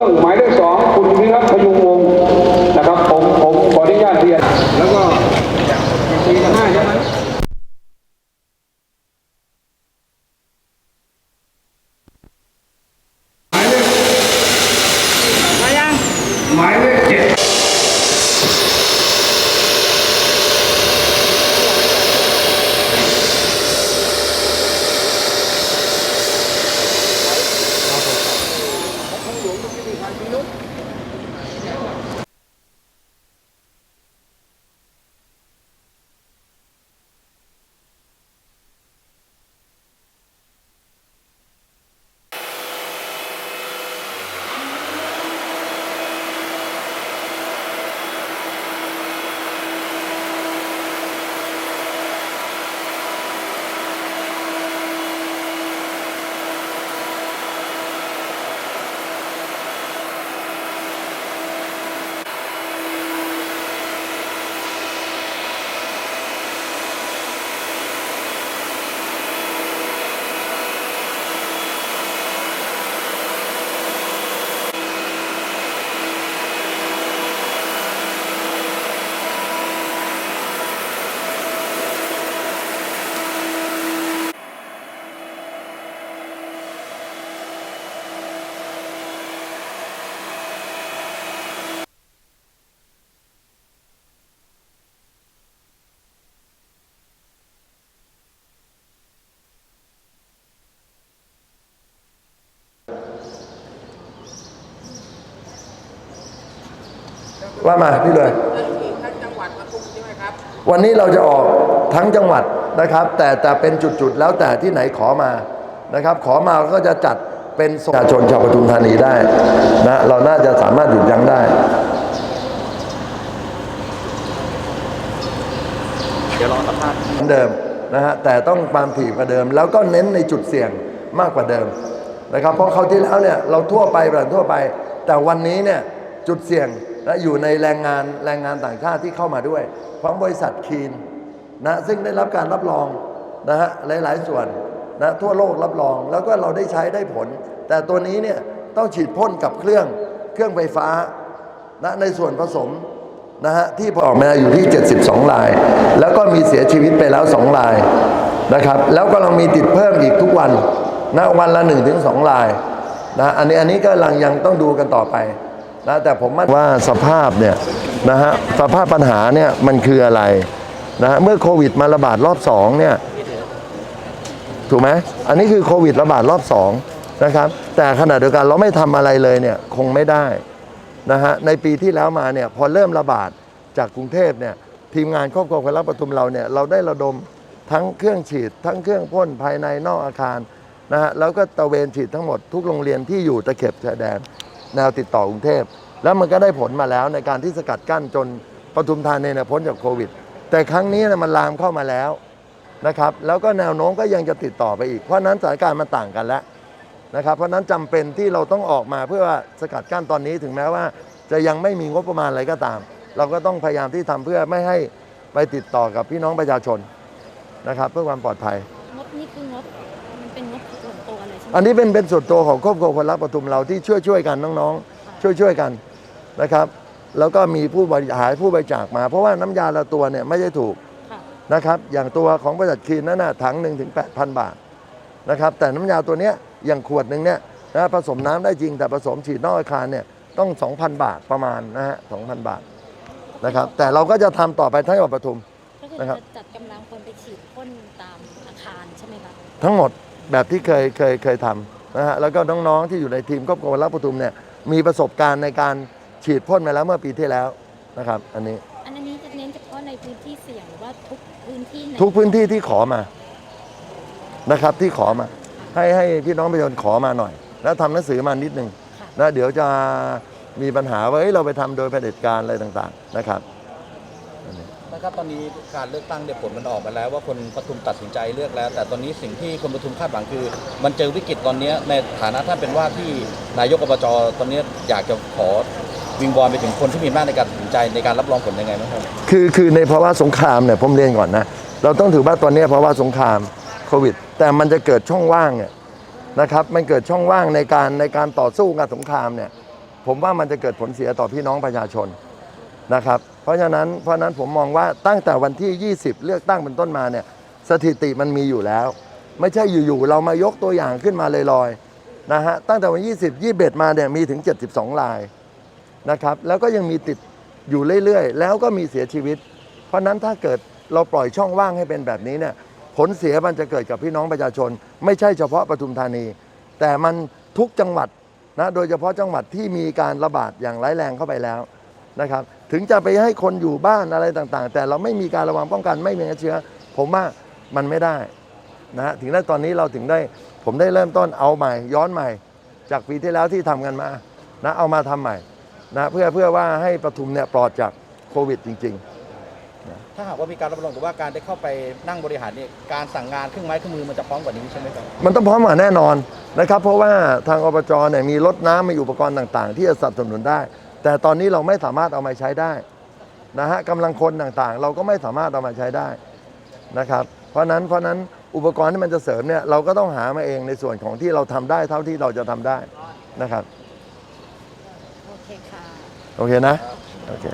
หมายเลขสองคุณวิรัตพยุงวงศ์นะครับผมผมขออนุญาตเรียน แล้วก็สี่กับห้าใช่ไหมหมายเลขเจ็ด ว่ามาพี่เลยวันนี้เราจะออกทั้งจังหวัดนะครับ แต่แต่เป็นจุดๆแล้วแต่ที่ไหนขอมานะครับ ขอมาก็จะจัดเป็นประชาชนชาวปทุมธานีได้นะเราน่าจะสามารถหยุดยั้งได้เดี๋ยวรอสัมภาษณ์เหมือนเดิมนะฮะแต่ต้องความถี่กว่าเดิม แล้วก็เน้นในจุดเสี่ยงมากกว่าเดิมนะครับ เพราะเขาวที่แล้วเนี่ยเราทั่วไปแบบทั่วไป แต่วันนี้เนี่ยจุดเสี่ยง และอยู่ในแรงงานแรงงานต่างชาติที่เข้ามาด้วย ของบริษัทคีนนะซึ่งได้รับการรับรองนะฮะหลาย ๆ ส่วนนะทั่วโลกรับรองแล้วก็เราได้ใช้ได้ผล แต่ตัวนี้เนี่ยต้องฉีดพ่นกับเครื่องเครื่องไฟฟ้านะในส่วนผสมนะฮะที่ออกมาอยู่ที่ 72ราย แล้วก็มีเสียชีวิตไปแล้ว 2 รายนะครับแล้วก็เรามีติดเพิ่มอีกทุกวันนะวันละ 1-2รายนะอันนี้อันนี้ก็ลังยังต้องดูกันต่อไป นะแต่ผมมั่นว่าสภาพเนี่ยนะฮะสภาพปัญหาเนี่ยมันคืออะไรนะฮะเมื่อโควิดมาระบาดรอบ2เนี่ยถูกไหมอันนี้คือโควิดระบาดรอบสองนะครับแต่ขณะเดียวกันเราไม่ทำอะไรเลยเนี่ยคงไม่ได้นะฮะในปีที่แล้วมาเนี่ยพอเริ่มระบาดจากกรุงเทพเนี่ยทีมงานครอบครัวคนรักปทุมเราเนี่ยเราได้ระดมทั้งเครื่องฉีด ทั้งเครื่องพ่นภายในนอกอาคารนะฮะแล้วก็ตระเวนฉีดทั้งหมดทุกโรงเรียนที่อยู่ตะเข็บชายแดน แนวติดต่อกรุงเทพ แล้วมันก็ได้ผลมาแล้วในการที่สกัดกั้นจนปทุมธานีเนี่ยพ้นจากโควิด แต่ครั้งนี้นยมันลามเข้ามาแล้วนะครับ แล้วก็แนวโน้มก็ยังจะติดต่อไปอีก เพราะนั้นสถานการณ์มันต่างกันแล้วนะครับ เพราะนั้นจำเป็นที่เราต้องออกมาเพื่อว่าสกัดกั้นตอนนี้ถึงแม้ว่า จะยังไม่มีงบประมาณอะไรก็ตาม เราก็ต้องพยายามที่ทำเพื่อไม่ให้ไปติดต่อกับพี่น้องประชาชนนะครับ เพื่อความปลอดภัยงบนี่คืองบ อันนี้เป็นเป็นส่วนตัวของครอบครัวคนรักปทุมเราที่ช่วยช่วยๆกันน้องๆ ช่วยช่วยๆกันนะครับ แล้วก็มีผู้บริหารผู้บริจาคมา เพราะว่าน้ำยาละตัวเนี่ยไม่ใช่ถูกค่ะนะครับอย่างตัวของบริษัทคีนนั้นนะถังหนึ่งถึงแปดพันบาทนะครับแต่น้ำยาตัวเนี้ยอย่างขวดหนึ่งเนี่ยนะผสมน้ำได้จริงแต่ผสมฉีดนอกอาคารเนี่ยต้อง 2,000 บาทประมาณนะฮะ2,000 บาทนะครับแต่เราก็จะทำต่อไปทั้งจังหวัดปทุมก็คือนะครับจะจัดกำลังคนไปฉีดพ่นตามอาคารใช่ไหมคะทั้งหมด แบบที่เคยเคยเคยทำนะฮะแล้วก็น้องๆที่อยู่ในทีมครอบครัวรับปทุมเนี่ยมีประสบการณ์ในการฉีดพ่นมาแล้วเมื่อปีที่แล้วนะครับอันนี้อันนี้จะเน้นเฉพาะในพื้นที่เสี่ยงหรือว่าทุกพื้นที่ในทุกพื้นที่ที่ขอมานะครับที่ขอมา ให้ให้พี่น้องประชาชนขอมาหน่อย แล้วทำหนังสือมานิดนึงค่ะนะเดี๋ยวจะมีปัญหาว่าเอ้ยเราไปทำโดยเผด็จการอะไรต่างๆนะครับ นะครับตอนนี้การเลือกตั้งเนี่ยผลมันออกมาแล้วว่าคนปทุมตัดสินใจเลือกแล้ว แต่ตอนนี้สิ่งที่คนปทุมคาดหวังคือ มันเจอวิกฤตตอนนี้ในฐานะท่านเป็นว่าที่นายกอบจตอนนี้อยากจะขอวิงวอนไปถึงคนที่มีอำนาจในการตัดสินใจในการรับรองผลยังไงบ้างครับคือคือในภาวะสงครามเนี่ยผมเรียนก่อนนะเราต้องถือว่าตอนนี้ภาวะสงครามโควิด แต่มันจะเกิดช่องว่างเนี่ยนะครับมันเกิดช่องว่างในการในการต่อสู้กับสงครามเนี่ยผมว่ามันจะเกิดผลเสียต่อพี่น้องประชาชนนะครับ ราะฉะนั้นเพราะฉะนั้นผมมองว่าตั้งแต่วันที่ 20 เลือกตั้งเป็นต้นมาเนี่ยสถิติมันมีอยู่แล้ว ไม่ใช่อยู่ๆเรามายกตัวอย่างขึ้นมาลอยๆนะฮะตั้งแต่วัน 20 21 มาเนี่ยมีถึง 72รายนะครับแล้วก็ยังมีติดอยู่เรื่อยๆ แล้วก็มีเสียชีวิต เพราะฉะนั้นถ้าเกิดเราปล่อยช่องว่างให้เป็นแบบนี้เนี่ยผลเสียมันจะเกิดกับพี่น้องประชาชน ไม่ใช่เฉพาะปทุมธานี แต่มันทุกจังหวัดนะโดยเฉพาะจังหวัดที่มีการระบาดอย่างร้ายแรงเข้าไปแล้ว นะครับ ถึงจะไปให้คนอยู่บ้านอะไรต่างๆ แต่เราไม่มีการระวังป้องกันไม่มีเชื้อ ผมว่ามันไม่ได้นะฮะถึงได้ตอนนี้เราถึงได้ผมได้เริ่มต้นเอาใหม่ ย้อนใหม่ จากปีที่แล้วที่ทำกันมานะเอามาทำใหม่นะเพื่อเพื่อว่าให้ปทุมเนี่ยปลอดจากโควิดจริงๆ ถ้าหากว่ามีการรับรองแต่ว่าการได้เข้าไปนั่งบริหารเนี่ยการสั่งงานเครื่องไม้เครื่องมือมันจะพร้อมกว่านี้ใช่ไหมครับมันต้องพร้อมกว่าแน่นอนนะครับ เพราะว่าทางอบจเนี่ยมีรถน้ำมีอุปกรณ์ต่าง ๆ ที่จะสนับสนุนได้ แต่ตอนนี้เราไม่สามารถเอามาใช้ได้นะฮะกำลังคนต่างๆ เราก็ไม่สามารถเอามาใช้ได้นะครับ เพราะนั้นเพราะนั้นอุปกรณ์ที่มันจะเสริมเนี่ยเราก็ต้องหามาเองในส่วนของที่เราทำได้เท่าที่เราจะทำได้นะครับ โอเคค่ะ โอเคนะ โอเค